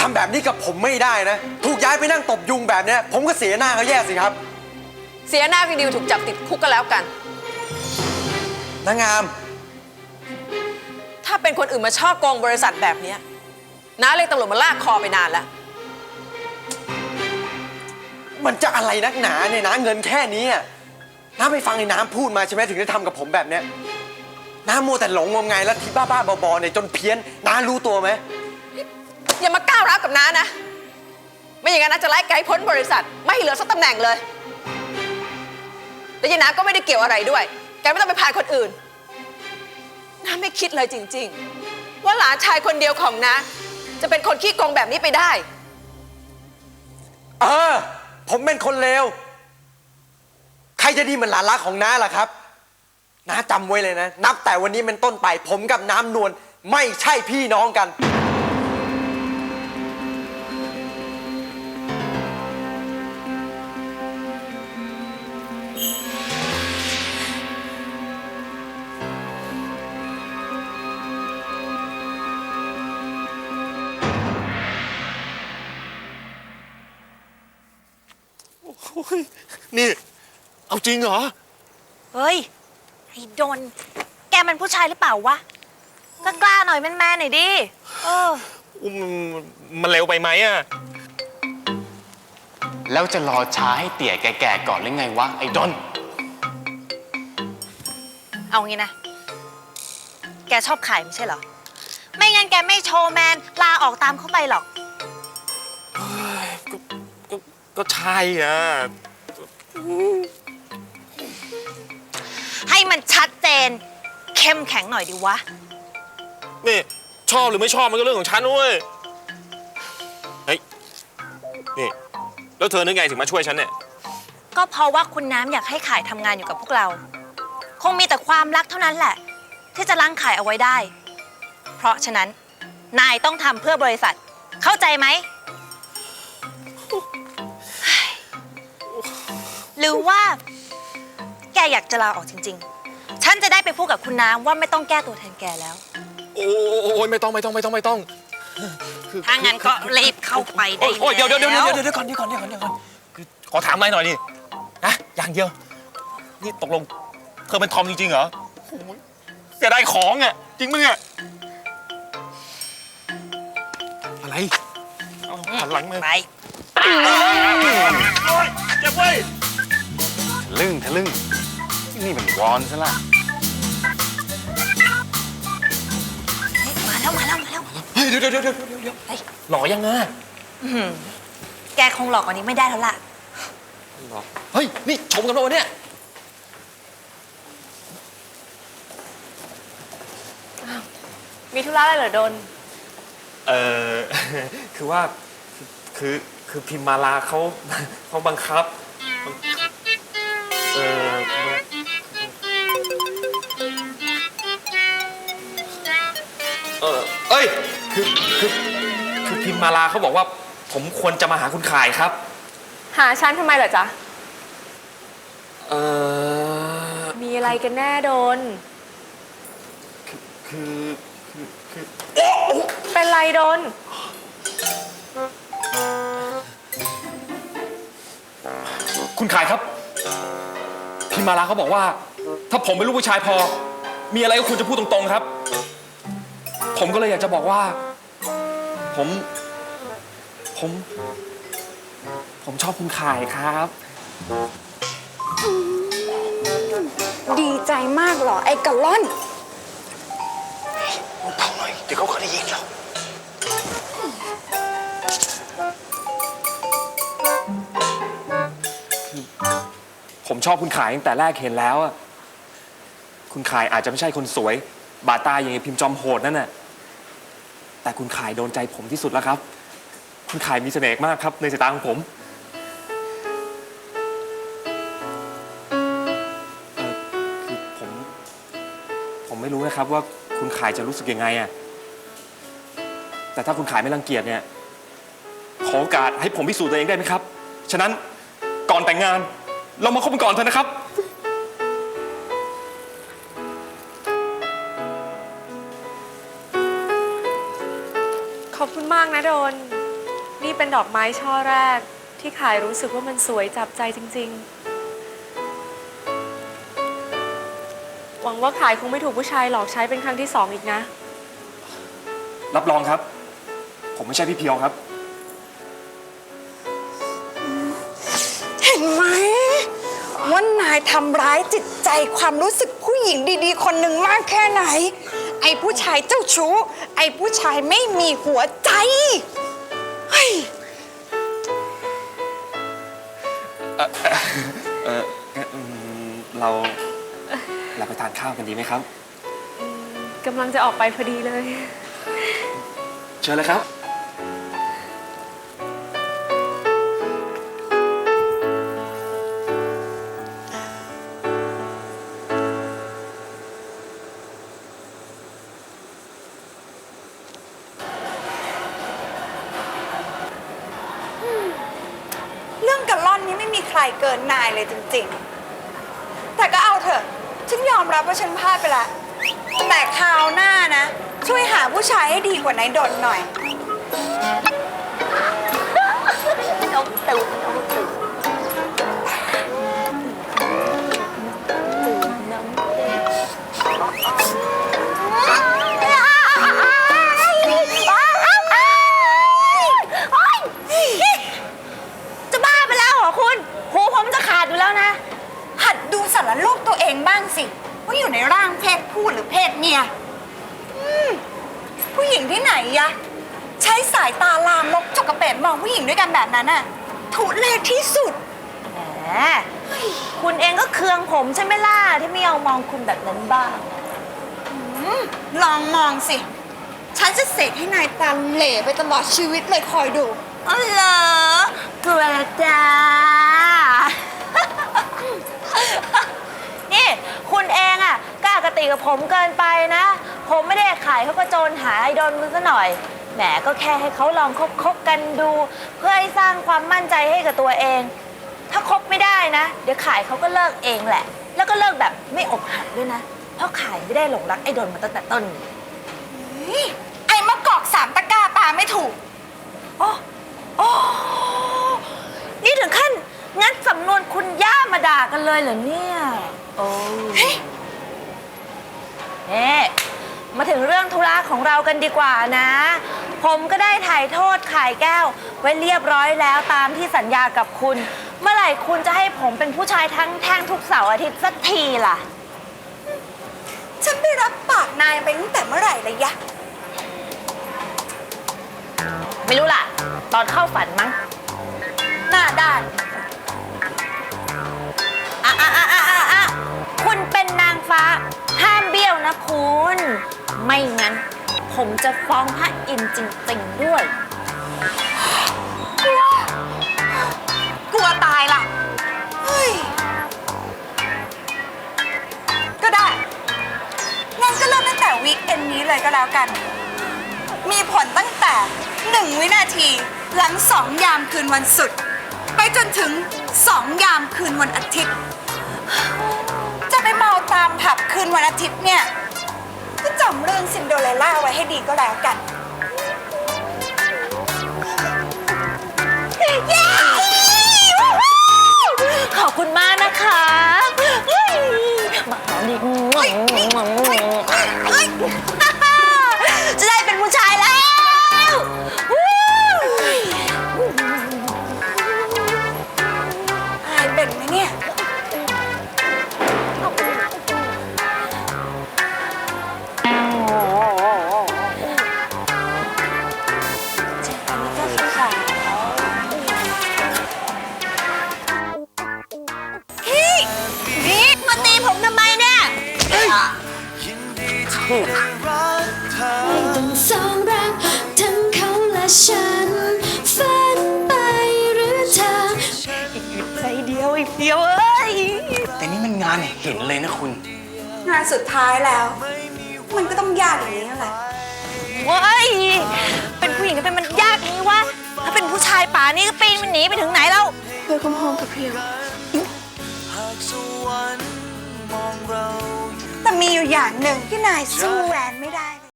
ทำแบบนี้กับผมไม่ได้นะ ถูกย้ายไปนั่งตบยุงแบบเนี้ยผมก็เสียหน้าเขาแย่สิครับเสียหน้าพี่ดิวถูกจับติดคุกก็แล้วกัน นางงาม ถ้าเป็นคนอื่นมาช่อโกงบริษัทแบบเนี้ยน้าเรียกตำรวจมาลากคอไปนานแล้ว มันจะอะไรนักหนาเนี่ยนะเงินแค่นี้อะน้าไปฟังไอ้น้ำพูดมาใช่ไหมถึงได้ทำกับผมแบบเนี้ยน้ามัวแต่หลงงมงายแล้วที่บ้าๆบอๆเนี่ยจนเพี้ยนน้ารู้ตัวไหม อย่ามาก้าวร้าวกับน้านะ ไม่อย่างนั้นน้าจะไล่ไกด์พ้นบริษัท ไม่เหลือสักตำแหน่งเลย และยายน้าก็ไม่ได้เกี่ยวอะไรด้วย แกไม่ต้องไปพานคนอื่น น้าไม่คิดเลยจริง ๆ ว่าหลานชายคนเดียวของน้าจะเป็นคนขี้โกงแบบนี้ไปได้ เออ ผมเป็นคนเลว ใครจะดีเหมือนหลานรักของน้าล่ะครับ น้าจำไว้เลยนะ นับแต่วันนี้เป็นต้นไป ผมกับน้ำนวลไม่ใช่พี่น้องกัน นี่ เอาจริงเหรอ เฮ้ย ไอ้ดน แกมันผู้ชายหรือเปล่าวะก็กล้าหน่อยแมนๆหน่อยดิ เออมันมันเร็วไปไหมอะแล้วจะรอช้าให้เตี่ยแก่ๆก่อนหรือไงวะ ไอ้ดอน เอางี้นะ แกชอบขายไม่ใช่เหรอ ไม่งั้นแกไม่โชว์แมน ลาออกตามเข้าไปหรอกก็ ก็ก็ใช่อะให้มันชัดเจน เข้มแข็งหน่อยดิวะ นี่ชอบหรือไม่ชอบมันก็เรื่องของฉันเว้ย เฮ้ย นี่ แล้วเธอนึกไงถึงมาช่วยฉันเนี่ย ก็เพราะว่าคุณน้ำอยากให้ขายทำงานอยู่กับพวกเรา คงมีแต่ความรักเท่านั้นแหละ ที่จะล้างขายเอาไว้ได้ เพราะฉะนั้นนายต้องทำเพื่อบริษัท เข้าใจไหม หรือว่า แกอยากจะลาออกจริง ๆ ฉันจะได้ไปพูดกับคุณน้ำว่าไม่ต้องแก้ตัวแทนแกแล้ว โอ้ยไม่ต้องไม่ต้องไม่ต้องไม่ต้องคือถ้างั้นก็รีบเข้าไปได้โอ้ยโอ้ยเดี๋ยวเดี๋ยวเดี๋ยวแล้วเดี๋ยวเดี๋ยวก่อนเดี๋ยวก่อนเดี๋ยวก่อนเดี๋ยวก่อนคือขอถามอะไรหน่อยดินะอย่างเดียว นี่ตกลงเธอเป็นทอมจริงๆเหรอโอ้ยเสียดายของอะจริงมึงอะอะไรเอาหันหลังมา ไป เจ็บเว้ยทะ ลึ่งทะลึ่งนี่มันวอนซะละมาแล้วมาแล้วมาแล้วเฮ้ยเดี๋ยวเดี๋ยวเดี๋ยวเดี๋ยวเดี๋ยวเฮ้ยหล่อยังไงแกคงหลอกกว่านี้ไม่ได้แล้วล่ะ หล่อเฮ้ยนี่ชมกันแล้ววะเนี่ยมีธุระอะไรเหรอโดน เออ คือว่าคือคือพิมมาลาเขา เขาบังคับ เออเออเอ้ยคือคือคือพิมมาลาเขาบอกว่า ผมควรจะมาหาคุณขายครับ หาฉันทำไมเหรอจ๊ะ เออมีอะไรกันแน่โดน คือคือคือเป็นไรโดน คุณขายครับ พิมมาลาเขาบอกว่า ถ้าผมเป็นลูกผู้ชายพอ มีอะไรก็ควรจะพูดตรงๆครับ ผมก็เลยอยากจะบอกว่า ผม ผม ผมชอบคุณขายครับ ดีใจมากเหรอ ไอ้กะล่อน เบาหน่อยเดี๋ยวเขาก็ได้ยินเรา ผมชอบคุณขายตั้งแต่แรกเห็นแล้วอะคุณขายอาจจะไม่ใช่คนสวย บาดตาอย่างไอ้พิมพ์จอมโหดนั่นน่ะ แต่คุณขายโดนใจผมที่สุดแล้วครับ คุณขายมีเสน่ห์มากครับ ในสายตาของผมเอ่อคือผม ผมไม่รู้นะครับว่าคุณขายจะรู้สึกยังไงอะแต่ถ้าคุณขายไม่รังเกียจเนี่ย ขอโอกาสให้ผมพิสูจน์ตัวเองได้ไหมครับ ฉะนั้นก่อนแต่งงาน เรามาคบกันก่อนเถอะนะครับ ขอบคุณมากนะโดน นี่เป็นดอกไม้ช่อแรก ที่ขายรู้สึกว่ามันสวยจับใจจริง ๆ หวังว่าขายคงไม่ถูกผู้ชายหลอกใช้เป็นครั้งที่สองอีกนะ รับรองครับ ผมไม่ใช่พี่เพียวครับ เห็นไหมว่านายทำร้ายจิตใจความรู้สึกผู้หญิงดีๆ คนหนึ่งมากแค่ไหน ไอ้ผู้ชายเจ้าชู้ ไอ้ผู้ชายไม่มีหัวใจเฮ้ยเอองั้นอืมเราเราไปทานข้าวกันดีไหมครับ กำลังจะออกไปพอดีเลย เชิญเลยครับ ใครเกินนายเลยจริงๆ แต่ก็เอาเถอะฉันยอมรับว่าฉันพลาดไปละแต่คราวหน้านะ ช่วยหาผู้ชายให้ดีกว่านายดนหน่อยจะ ศผู้หรือเพศเมียอืมผู้หญิงที่ไหนยะ ใช้สายตาลามกจกกระเปดมองผู้หญิงด้วยกันแบบนั้นน่ะ ทุเลศที่สุด แหมคุณเองก็เคืองผมใช่ไหมล่ะที่ไม่ยอมมองคุณแบบนั้นบ้างลองมองสิ ฉันจะเสกให้นายตาเหล่ไปตลอดชีวิตเลยคอยดู อ๋อเหรอกลัวละจ้า ติกับผมเกินไปนะ ผมไม่ได้ขายเขาก็โจรหาไอดอลมือซะหน่อย แหมก็แค่ให้เขาลองคบคบกันดู เพื่อให้สร้างความมั่นใจให้กับตัวเอง ถ้าคบไม่ได้นะ เดี๋ยวขายเขาก็เลิกเองแหละ แล้วก็เลิกแบบไม่อกหักด้วยนะ เพราะขายไม่ได้หลงรักไอดอลมาตั้งแต่ต้น ไอ้มะกอกสามตะกร้าตาไม่ถูก โอ้โอ้นี่ถึงขั้นงัดสำนวนคุณย่ามาด่ากันเลยเหรอเนี่ย โอ้ เอ๊มาถึงเรื่องธุระของเรากันดีกว่านะ ผมก็ได้ถ่ายโทษขายแก้ว ไว้เรียบร้อยแล้วตามที่สัญญากับคุณ เมื่อไหร่คุณจะให้ผมเป็นผู้ชายทั้งแท่งทุกเสาร์อาทิตย์สักทีล่ะ ฉันไปรับปากนายไปตั้งแต่เมื่อไหร่เลยยะ ไม่รู้ล่ะ ตอนเข้าฝันมั้ง หน้าด้าน นะคุณ ไม่งั้น ผมจะฟ้องพระอินทร์จริงๆด้วย กลัวตายล่ะเฮ้ยก็ได้ งั้นก็เริ่มตั้งแต่วีคเอนนี้เลยก็แล้วกัน มีผลตั้งแต่หนึ่งวินาทีหลังสองยามคืนวันศุกร์ไปจนถึงสองยามคืนวันอาทิตย์ จะไปเมาตามผับคืนวันอาทิตย์เนี่ยำเรื่องซินโดเรลล่าไว้ให้ดีก็แล้วกัน ต้องสองรักทั้งเขาและฉันฝันไปหรือเธอใจเดียวอีกเดียวเอ้ยแต่นี่มันงานเห็นเลยนะคุณ งานสุดท้ายแล้ว มันก็ต้องยากอย่างนี้นั่นแหละเว้ยเป็นผู้หญิงก็เป็นมันยากนี้วะถ้าเป็นผู้ชายป่านี้ก็ปีนมันหนีไปถึงไหนแล้วเพื่อคุ้มครองกับเพียว แต่มีอยู่อย่างหนึ่งที่นายสู้แวนไม่ได้